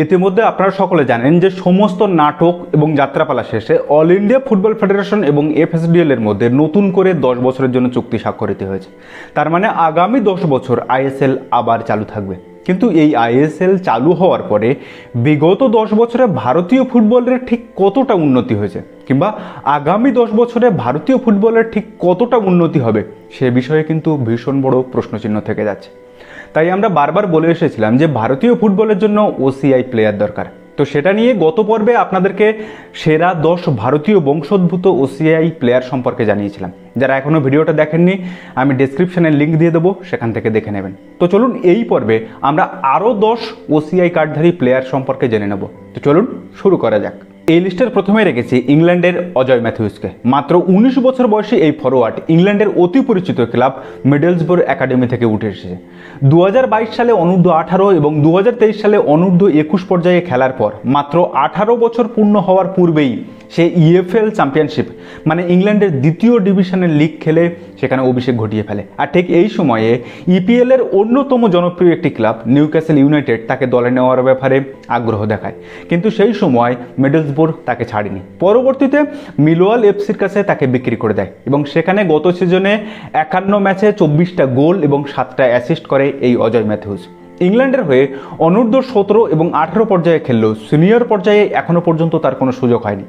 ইতিমধ্যে আপনারা সকলে জানেন যে সমস্ত নাটক এবং যাত্রাপালা শেষে অল ইন্ডিয়া ফুটবল ফেডারেশন এবং এফএসডিএল এর মধ্যে নতুন করে দশ বছরের জন্য চুক্তি স্বাক্ষরিত হয়েছে। তার মানে আগামী দশ বছর আইএসএল আবার চালু থাকবে। কিন্তু এই আইএসএল চালু হওয়ার পরে বিগত দশ বছরে ভারতীয় ফুটবলের ঠিক কতটা উন্নতি হয়েছে কিংবা আগামী দশ বছরে ভারতীয় ফুটবলের ঠিক কতটা উন্নতি হবে, সে বিষয়ে কিন্তু ভীষণ বড় প্রশ্নচিহ্ন থেকে যাচ্ছে। তাই আমরা বারবার বলে এসেছিলাম যে ভারতীয় ফুটবলের জন্য ওসিআই প্লেয়ার দরকার। তো সেটা নিয়ে গত পর্বে আপনাদেরকে সেরা দশ ভারতীয় বংশোদ্ভূত ওসিআই প্লেয়ার সম্পর্কে জানিয়েছিলাম। যারা এখনও ভিডিওটা দেখেননি, আমি ডিসক্রিপশনে লিঙ্ক দিয়ে দেবো, সেখান থেকে দেখে নেবেন। তো চলুন এই পর্বে আমরা আরও দশ ওসিআই কার্ডধারী প্লেয়ার সম্পর্কে জেনে নেব। তো চলুন শুরু করা যাক। এই লিস্টের প্রথমে রেখেছি ইংল্যান্ডের অজয় ম্যাথিউসকে। মাত্র উনিশ বছর বয়সে এই ফরোয়ার্ড ইংল্যান্ডের অতি পরিচিত ক্লাব মিডলসবোর একাডেমি থেকে উঠে এসেছে। দু হাজার বাইশ সালে অনূর্ধ্ব আঠারো এবং দু হাজার তেইশ সালে অনূর্ধ্ব একুশ পর্যায়ে খেলার পর মাত্র আঠারো বছর পূর্ণ হওয়ার পূর্বেই সে ইএফএল চ্যাম্পিয়নশিপ মানে ইংল্যান্ডের দ্বিতীয় ডিভিশনের লিগ খেলে সেখানে অভিষেক ঘটিয়ে ফেলে। আর ঠিক এই সময়ে ইপিএল এর অন্যতম জনপ্রিয় একটি ক্লাব নিউক্যাসেল ইউনাইটেড তাকে দলে নেওয়ার ব্যাপারে আগ্রহ দেখায়। কিন্তু সেই সময় মিডলসবোর্গ তাকে ছাড়েনি। পরবর্তীতে মিলোয়াল এফসির কাছে তাকে বিক্রি করে দেয় এবং সেখানে গত সিজনে একান্ন ম্যাচে চব্বিশটা গোল এবং সাতটা অ্যাসিস্ট করে এই অজয় ম্যাথিউস। ইংল্যান্ডের হয়ে অনূর্ধ্ব সতেরো এবং আঠেরো পর্যায়ে খেললেও সিনিয়র পর্যায়ে এখনও পর্যন্ত তার কোনো সুযোগ হয়নি।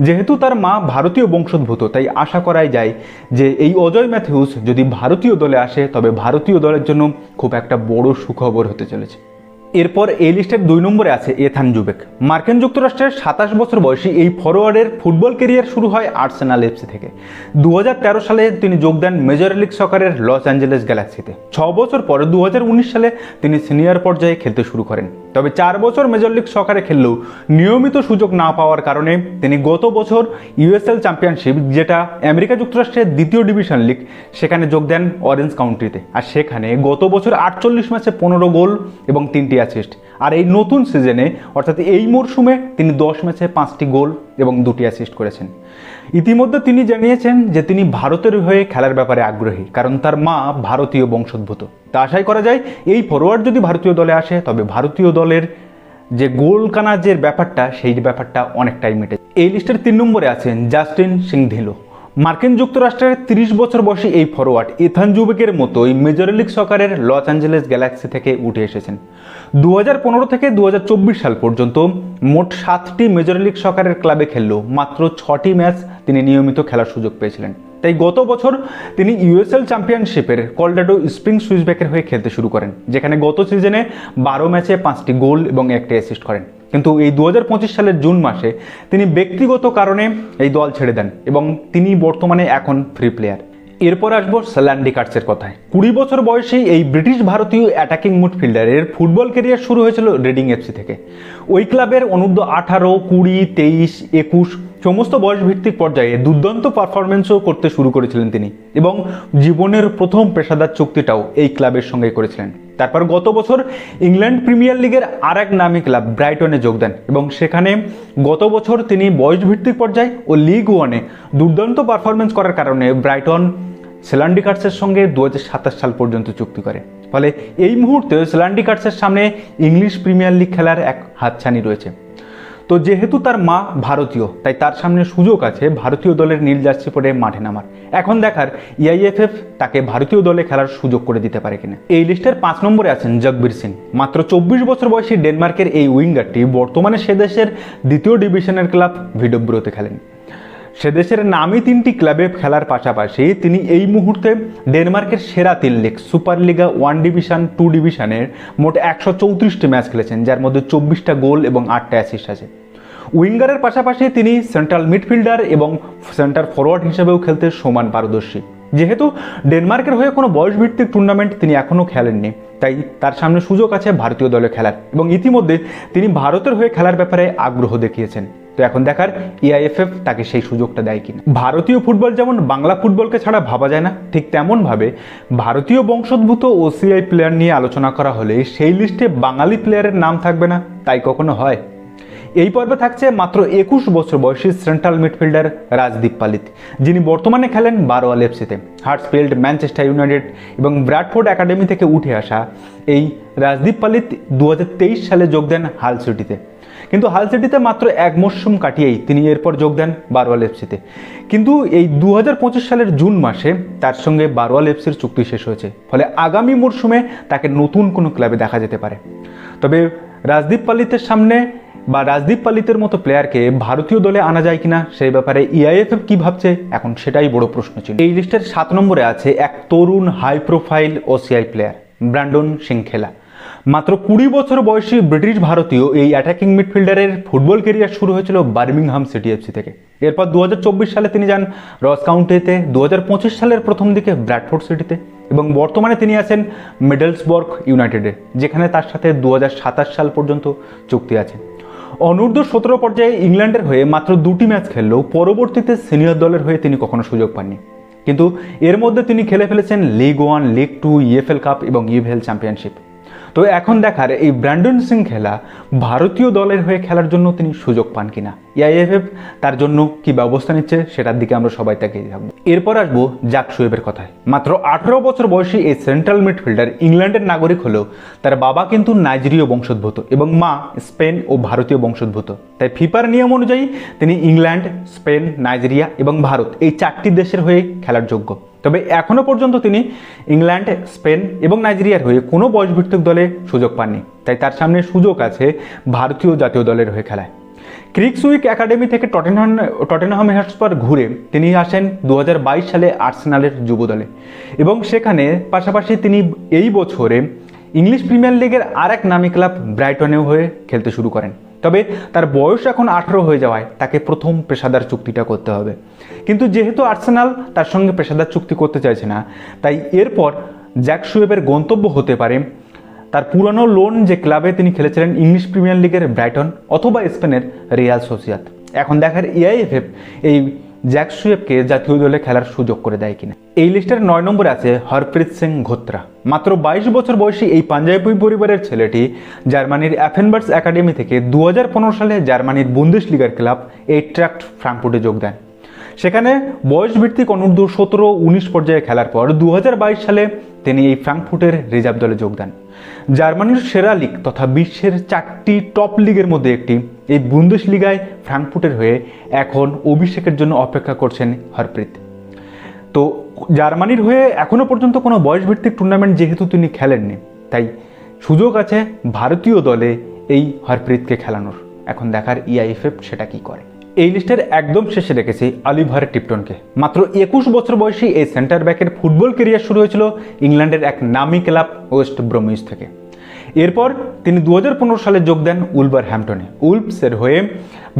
যেহেতু তার মা ভারতীয় বংশোদ্ভূত, তাই আশা করাই যায় যে এই অজয় ম্যাথিউস যদি ভারতীয় দলে আসে, তবে ভারতীয় দলের জন্য খুব একটা বড় সুখবর হতে চলেছে। এরপর এই লিস্টের দুই নম্বরে আছে এথান জুবেক। মার্কিন যুক্তরাষ্ট্রের সাতাশ বছর বয়সী এই ফরোয়ার্ডের ফুটবল কেরিয়ার শুরু হয় আর্সেনাল এফসি থেকে। দু হাজার তেরো সালে তিনি যোগ দেন মেজর লিগ সকারের লস অ্যাঞ্জেলেস গ্যালাক্সিতে। ছ বছর পরে দু হাজার উনিশ সালে তিনি সিনিয়র পর্যায়ে খেলতে শুরু করেন। তবে চার বছর মেজর লিগ সকারে খেললেও নিয়মিত সুযোগ না পাওয়ার কারণে তিনি গত বছর ইউএসএল চ্যাম্পিয়নশিপ, যেটা আমেরিকা যুক্তরাষ্ট্রের দ্বিতীয় ডিভিশন লিগ, সেখানে যোগ দেন অরেঞ্জ কাউন্ট্রিতে। আর সেখানে গত বছর আটচল্লিশ ম্যাচে পনেরো গোল এবং তিনটি অ্যাসিস্ট আর এই নতুন সিজনে অর্থাৎ এই মরশুমে তিনি দশ ম্যাচে পাঁচটি গোল এবং দুটি অ্যাসিস্ট করেছেন। ইতিমধ্যে তিনি জানিয়েছেন যে, তিনি ভারতের হয়ে খেলার ব্যাপারে আগ্রহী, কারণ তার মা ভারতীয় বংশোদ্ভূত। তা আশাই করা যায়, এই ফরোয়ার্ড যদি ভারতীয় দলে আসে, তবে ভারতীয় দলের যে গোল কানাজের ব্যাপারটা, সেই ব্যাপারটা অনেকটাই মিটে এই লিস্টের তিন নম্বরে আছেন জাস্টিন সিংধিলো। মার্কিন যুক্তরাষ্ট্রের তিরিশ বছর বয়সী এই ফরোয়ার্ড ইথান জুবেকের মতোই মেজর লিগ সকারের লস অ্যাঞ্জেলেস গ্যালাক্সি থেকে উঠে এসেছেন। দু হাজার পনেরো থেকে দু হাজার চব্বিশ সাল পর্যন্ত মোট সাতটি মেজর লিগ সকারের ক্লাবে খেললেও মাত্র ছটি ম্যাচ তিনি নিয়মিত খেলার সুযোগ পেয়েছিলেন। তাই গত বছর তিনি ইউএসএল চ্যাম্পিয়নশিপের কলডাডো স্প্রিং সুইচব্যাকের হয়ে খেলতে শুরু করেন, যেখানে গত সিজনে বারো ম্যাচে পাঁচটি গোল এবং একটি অ্যাসিস্ট করেন। কিন্তু এই দুহাজার পঁচিশ সালের জুন মাসে তিনি ব্যক্তিগত কারণে এই দল ছেড়ে দেন এবং তিনি বর্তমানে এখন ফ্রি প্লেয়ার এরপর আসব স্যালান্ডি কার্সের কথায়। কুড়ি বছর বয়সেই এই ব্রিটিশ ভারতীয় অ্যাটাকিং মিডফিল্ডারের ফুটবল কেরিয়ার শুরু হয়েছিল রেডিং এফসি থেকে। ওই ক্লাবের অনূর্ধ্ব আঠারো, কুড়ি, তেইশ, একুশ সমস্ত বয়স ভিত্তিক পর্যায়ে দুর্দান্ত পারফরমেন্সও করতে শুরু করেছিলেন তিনি এবং জীবনের প্রথম পেশাদার চুক্তিটাও এই ক্লাবের সঙ্গে করেছিলেন। তারপর গত বছর ইংল্যান্ড প্রিমিয়ার লিগের আর এক নামী ক্লাব ব্রাইটনে যোগ দেন এবং সেখানে গত বছর তিনি বয়স ভিত্তিক পর্যায়ে ও লিগ ওয়ানে দুর্দান্ত পারফরমেন্স করার কারণে ব্রাইটন সেলান্ডিকার্সের সঙ্গে দু হাজার সাতাশ সাল পর্যন্ত চুক্তি করে। ফলে এই মুহূর্তে সেলান্ডিকার্সের সামনে ইংলিশ প্রিমিয়ার লিগ খেলার এক হাতছানি রয়েছে। তো যেহেতু তার মা ভারতীয়, তাই তার সামনে সুযোগ আছে ভারতীয় দলের নীল জার্সি পরে মাঠে নামার। এখন দেখার ইআইএফএফ তাকে ভারতীয় দলে খেলার সুযোগ করে দিতে পারে কিনা। এই লিস্টের পাঁচ নম্বরে আছেন জগবীর সিং। মাত্র চব্বিশ বছর বয়সী ডেনমার্কের এই উইঙ্গারটি বর্তমানে সে দেশের দ্বিতীয় ডিভিশনের ক্লাব ভিডব্রুতে খেলেন। সে দেশের নামি তিনটি ক্লাবে খেলার পাশাপাশি তিনি এই মুহূর্তে ডেনমার্কের সেরা তিন league, Superliga one division, two ডিভিশনের মোট একশো চৌত্রিশটি ম্যাচ খেলেছেন, যার মধ্যে চব্বিশটা গোল এবং আটটা অ্যাসিস্ট আছে। উইঙ্গারের পাশাপাশি তিনি সেন্ট্রাল মিডফিল্ডার এবং সেন্টার ফরওয়ার্ড হিসেবেও খেলতে সমান পারদর্শী। যেহেতু ডেনমার্কের হয়ে কোনো বয়সভিত্তিক টুর্নামেন্ট তিনি এখনও খেলেননি, তাই তার সামনে সুযোগ আছে ভারতীয় দলে খেলার এবং ইতিমধ্যে তিনি ভারতের হয়ে খেলার ব্যাপারে আগ্রহ দেখিয়েছেন। তো এখন দেখার এআইএফএফ তাকে সেই সুযোগটা দেয় কিনা। ভারতীয় ফুটবল যেমন বাংলা ফুটবলকে ছাড়া ভাবা যায় না, ঠিক তেমনভাবে ভারতীয় বংশোদ্ভূত ওসিআই প্লেয়ার নিয়ে আলোচনা করা হলে সেই লিস্টে বাঙালি প্লেয়ারের নাম থাকবে না, তাই কখনো হয়। এই পর্বে থাকছে মাত্র একুশ বছর বয়সী সেন্ট্রাল মিডফিল্ডার রাজদীপ পালিত, যিনি বর্তমানে খেলেন বারোয়াল এফসিতে হার্টসফিল্ড ম্যানচেস্টার ইউনাইটেড এবং ব্র্যাডফোর্ড একাডেমি থেকে উঠে আসা এই রাজদীপ পালিত দু হাজার তেইশ সালে যোগ দেন হাল সিটিতে কিন্তু হাল সিটিতে মাত্র এক মরশুম কাটিয়েই তিনি এরপর যোগ দেন বারোয়াল এফসিতে। কিন্তু এই দু হাজার পঁচিশ সালের জুন মাসে তার সঙ্গে বারোয়াল এফসির চুক্তি শেষ হয়েছে। ফলে আগামী মরশুমে তাকে নতুন কোনো ক্লাবে দেখা যেতে পারে। তবে রাজদীপ পালিতের সামনে বা রাজদীপ পালিতের মতো প্লেয়ারকে ভারতীয় দলে আনা যায় কিনা সেই ব্যাপারে ইআইএফএফ কি ভাবছে এখন সেটাই বড় প্রশ্ন ছিল এই লিস্টের সাত নম্বরে আছে এক তরুণ high profile OCI player Brandon সিংখেলা। মাত্র কুড়ি বছর বয়সী ব্রিটিশ ভারতীয় এই অ্যাটাকিং মিডফিল্ডারের ফুটবল কেরিয়ার শুরু হয়েছিল বার্মিংহাম সিটি এফসি থেকে। এরপর দু হাজার চব্বিশ সালে তিনি যান রস কাউন্টিতে দু হাজার পঁচিশ সালের প্রথম দিকে ব্র্যাডফোর্ড সিটিতে এবং বর্তমানে তিনি আছেন মিডলসবর্গ ইউনাইটেডে যেখানে তার সাথে দু হাজার সাতাশ সাল পর্যন্ত চুক্তি আছে। অনূর্ধ্ব সতেরো পর্যায়ে ইংল্যান্ডের হয়ে মাত্র দুটি ম্যাচ খেললেও পরবর্তীতে সিনিয়র দলের হয়ে তিনি কখনো সুযোগ পাননি। কিন্তু এর মধ্যে তিনি খেলে ফেলেছেন league one league two EFL cup এবং ইউএফএল চ্যাম্পিয়নশিপ তো এখন দেখার এই ব্র্যান্ডন সিং খেলা ভারতীয় দলের হয়ে খেলার জন্য তিনি সুযোগ পান কিনা? ইআইএফএফ তার জন্য কি ব্যবস্থা নিচ্ছে সেটার দিকে আমরা সবাই তাকিয়ে থাকব। এরপর আসব জাক শোয়েবের কথায়। মাত্র আঠারো বছর বয়সী এই সেন্ট্রাল মিডফিল্ডার ইংল্যান্ডের নাগরিক হলেও তার বাবা কিন্তু নাইজেরীয় বংশোদ্ভূত এবং মা স্পেন ও ভারতীয় বংশোদ্ভূত। তাই ফিফার নিয়ম অনুযায়ী তিনি ইংল্যান্ড, স্পেন, নাইজেরিয়া এবং ভারত এই চারটি দেশের হয়ে খেলার যোগ্য। তবে এখনও পর্যন্ত তিনি ইংল্যান্ড, স্পেন এবং নাইজেরিয়ার হয়ে কোনো বয়সভিত্তিক দলে সুযোগ পাননি। তাই তার সামনে সুযোগ আছে ভারতীয় জাতীয় দলের হয়ে খেলায়। ক্রিকসুইক একাডেমি থেকে টটেনহাম টটেনহাম হ্যাটস্পার ঘুরে তিনি আসেন দু হাজার বাইশ সালে আর্সেনালের যুব দলে এবং সেখানে পাশাপাশি তিনি এই বছরে ইংলিশ প্রিমিয়ার লিগের আর এক নামী ক্লাব ব্রাইটনেও হয়ে খেলতে শুরু করেন। তবে তার বয়স এখন আঠারো হয়ে যাওয়ায় তাকে প্রথম পেশাদার চুক্তিটা করতে হবে। কিন্তু যেহেতু আর্সেনাল তার সঙ্গে পেশাদার চুক্তি করতে চাইছে না, তাই এরপর জ্যাক শুয়েবের গন্তব্য হতে পারে তার পুরানো লোন যে ক্লাবে তিনি খেলেছিলেন ইংলিশ প্রিমিয়ার লিগের ব্রাইটন অথবা স্পেনের রিয়াল সোসিয়াত এখন দেখার এআইএফএফ এই জ্যাক শুয়েবকে জাতীয় দলে খেলার সুযোগ করে দেয় কিনা। এই লিস্টের নয় নম্বরে আছে হরপ্রীত সিং ঘোত্রা। মাত্র বাইশ বছর বয়সী এই পাঞ্জাবি পরিবারের ছেলেটি জার্মানির অ্যাফেনবার্স একাডেমি থেকে দু হাজার পনেরো সালে জার্মানির বুন্দেশ লিগার ক্লাব এই ট্র্যাক্ট ফ্রাঙ্কফুটে যোগ দেন। সেখানে বয়সভিত্তিক অনূর্ধ্ব সতেরো, উনিশ পর্যায়ে খেলার পর দু হাজার বাইশ সালে তিনি এই ফ্রাঙ্কফুটের রিজার্ভ দলে যোগ দেন। জার্মানির সেরা লিগ তথা বিশ্বের চারটি টপ লিগের মধ্যে একটি। এই বুন্দেশ লিগায় ফ্রাঙ্কফুটের হয়ে এখন অভিষেকের জন্য অপেক্ষা করছেন হরপ্রীত। তো জার্মানির হয়ে এখনও পর্যন্ত কোনো বয়সভিত্তিক টুর্নামেন্ট যেহেতু তিনি খেলেননি, তাই সুযোগ আছে ভারতীয় দলে এই হরপ্রীতকে খেলানোর। এখন দেখার ইআইএফএফ সেটা কি করে। এই লিস্টের একদম শেষে রেখেছি আলিভার টিপটনকে। মাত্র একুশ বছর বয়সী এই সেন্টার ব্যাকের ফুটবল কেরিয়ার শুরু হয়েছিল ইংল্যান্ডের এক নামি ক্লাব ওয়েস্ট ব্রমিজ থেকে। এরপর তিনি দু হাজার পনেরো সালে যোগ দেন উলভার হ্যাম্পটনে উলফসের হয়ে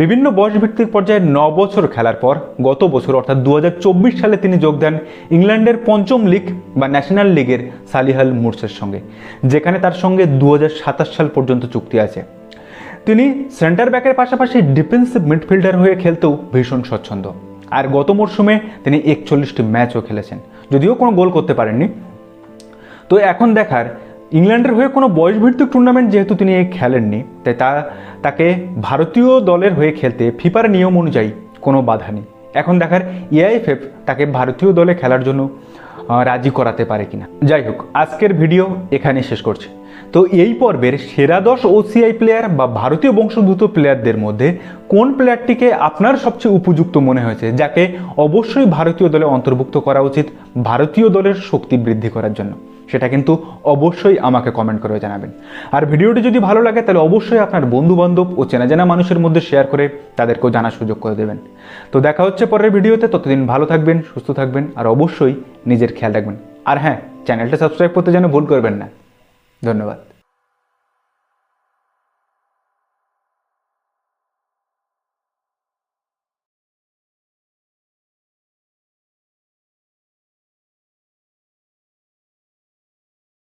বিভিন্ন বয়সভিত্তিক পর্যায়ে ন বছর খেলার পর গত বছর, অর্থাৎ দু হাজার চব্বিশ সালে তিনি যোগ দেন ইংল্যান্ডের পঞ্চম লিগ বা ন্যাশনাল লিগের সালিহাল মুরসের সঙ্গে, যেখানে তার সঙ্গে দু হাজার সাতাশ সাল পর্যন্ত চুক্তি আছে। তিনি সেন্টার ব্যাকের পাশাপাশি ডিফেন্সিভ মিডফিল্ডার হয়ে খেলতেও ভীষণ স্বচ্ছন্দ। আর গত মরশুমে তিনি একচল্লিশটি ম্যাচও খেলেছেন, যদিও কোনো গোল করতে পারেননি। তো এখন দেখার ইংল্যান্ডের হয়ে কোনো বয়সভিত্তিক টুর্নামেন্ট যেহেতু তিনি খেলেননি, তাই তা, তাকে ভারতীয় দলের হয়ে খেলতে ফিফার নিয়ম অনুযায়ী কোনো বাধা নেই। এখন দেখার ইআইএফএফ তাকে ভারতীয় দলে খেলার জন্য রাজি করাতে পারে কিনা। যাই হোক, আজকের ভিডিও এখানে শেষ করছি। তো এই পর্বের সেরা দশ ওসিআই প্লেয়ার বা ভারতীয় বংশোদ্ভূত প্লেয়ারদের মধ্যে কোন প্লেয়ারটিকে আপনার সবচেয়ে উপযুক্ত মনে হয়েছে, যাকে অবশ্যই ভারতীয় দলে অন্তর্ভুক্ত করা উচিত, ভারতীয় দলের শক্তি বৃদ্ধি করার জন্য? সেটা কিন্তু অবশ্যই আমাকে কমেন্ট করে জানাবেন। আর ভিডিওটি যদি ভালো লাগে, তাহলে অবশ্যই আপনার বন্ধু বান্ধব ও চেনা জানা মানুষের মধ্যে শেয়ার করে তাদেরকেও জানার সুযোগ করে দেবেন। তো দেখা হচ্ছে পরের ভিডিওতে, ততদিন ভালো থাকবেন, সুস্থ থাকবেন, আর অবশ্যই নিজের খেয়াল রাখবেন। আর হ্যাঁ চ্যানেলটা সাবস্ক্রাইব করতে যেন ভুল করবেন না। ধন্যবাদ।